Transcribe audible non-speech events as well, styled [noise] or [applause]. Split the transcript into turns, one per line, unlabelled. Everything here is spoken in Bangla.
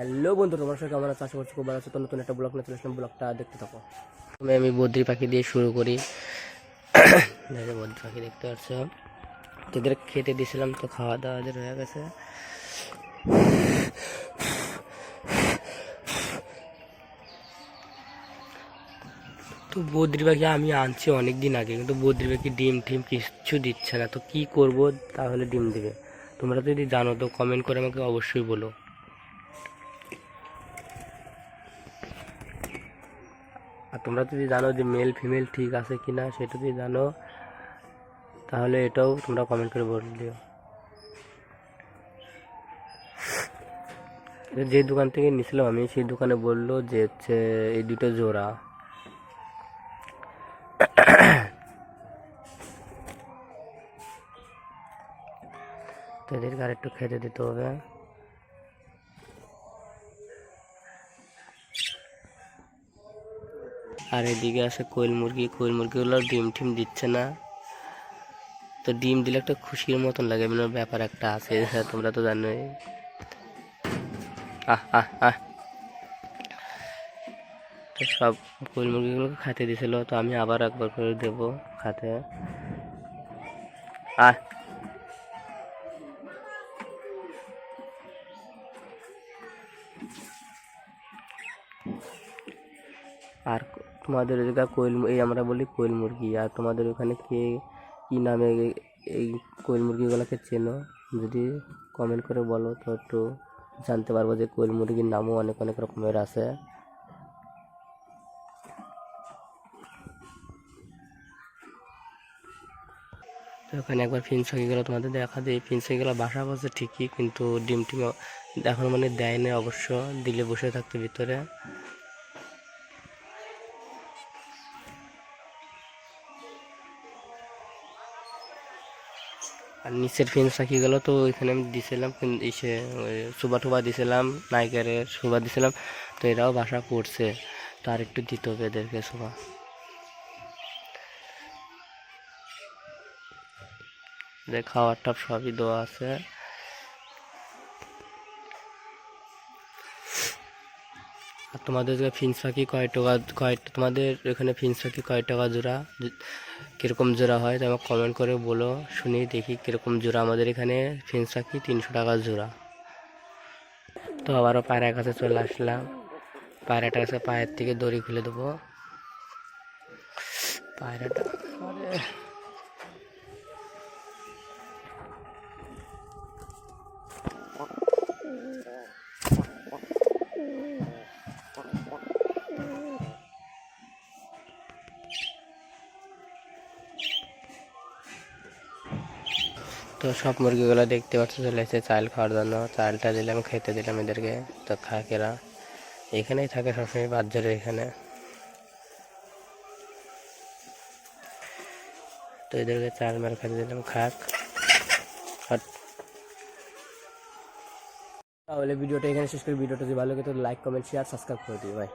হ্যালো বন্ধু তোমার সঙ্গে আছো? আশা করছি খুব ভালো আছো। তো নতুন একটা ব্লগ নিয়ে চলে আসলাম। ব্লগটা দেখতে থাকো। প্রথমে আমি বদ্রি পাখি দিয়ে শুরু করি। [coughs] বদ্রি পাখি দেখতে পাচ্ছ। তোদের খেতে দিয়েছিলাম, তো খাওয়া দাওয়া ওদের হয়ে গেছে। তো বদ্রি পাখি আমি আনছি অনেক দিন আগে, কিন্তু বদ্রি পাখি ডিম টিম কিচ্ছু দিচ্ছে না। তো কি করব? তাহলে ডিম দিবে। তোমরা যদি জানো, তো কমেন্ট করে আমাকে অবশ্যই বলো। আর তোমরা যদি জানো যে মেল ফিমেল ঠিক আছে কি না সেটা যদি জানো, তাহলে এটাও তোমরা কমেন্ট করে বলে দিও। এটা যে দোকান থেকে নিয়েছিলাম আমি, সেই দোকানে বলল যে হচ্ছে এই দুটো জোড়া। তো এদেরকে আরেকটু খেতে দিতে হবে। আর এদিকে আছে কোয়েল মুরগি। কোয়েল মুরগিগুলো ডিম টিম দিচ্ছে না। তো ডিম দিলে একটা খুশির মতন লাগে এমন ব্যাপার একটা আছে হ্যাঁ, তোমরা তো জানোই। আহ আহ আহ। তো সব কোয়েল মুরগিগুলোকে খাতে দিয়েছিল তো আমি আবার একবার করে দেবো খাতে। আহ। আর তোমাদের ওদিকে কোয়েল এই আমরা বলি কোয়েল মুরগি। আর তোমাদের ওখানে কে, কী নামে এই কোয়েল মুরগিগুলোকে চেনো? যদি কমেন্ট করে বলো, তো একটু জানতে পারব যে কোয়েল মুরগির নামও অনেক অনেক রকমের আছে। তো ওখানে একবার ফিন্স হয়ে গেলো তোমাদের দেখা হয়ে গেলো বাসা বসে ঠিকই, কিন্তু ডিম টিম এখন মানে দেয় না অবশ্য, দিলে বসে থাকতে ভিতরে। আর নিচের ফেন্স রাখি গেল তো ওইখানে আমি দিছিলাম ইসে সুবা টুবা দিছিলাম নাইকারের সুবা দিছিলাম, তো এরাও বাসা করছে তো আর একটু দিত হবে এদেরকে সুবা খাওয়ার টাপ সবই দেওয়া আছে। আর তোমাদের ফিন্স পাখি কয় টাকা, কয়, তোমাদের এখানে ফিন্স পাখি কয় টাকা জোড়া? কীরকম জোড়া হয়? তো আমাকে কমেন্ট করে বলো, শুনি, দেখি কীরকম জোড়া আমাদের এখানে ফিন্স পাখি তিনশো টাকা জোড়া। তো আবারও পায়রার কাছে চলে আসলাম। পায়রাটার কাছে পায়ের থেকে দড়ি খুলে দেবো। পায়রাটা তো সব মুরগিগুলো দেখতে পাচ্ছ, চলে এসেছে চাল খাওয়ার জন্য। চালটা দিলাম, খেতে দিলাম এদেরকে, তো খাক এরা এখানেই থাকে সবসময় বাজারের এখানে। তো এদেরকে চাল মাল খেতে দিলাম, খাক। তাহলে ভিডিওটা এখানে শেষ করি। ভিডিওটা যদি ভালো লাগে, তো লাইক কমেন্ট শেয়ার সাবস্ক্রাইব করে দিও ভাই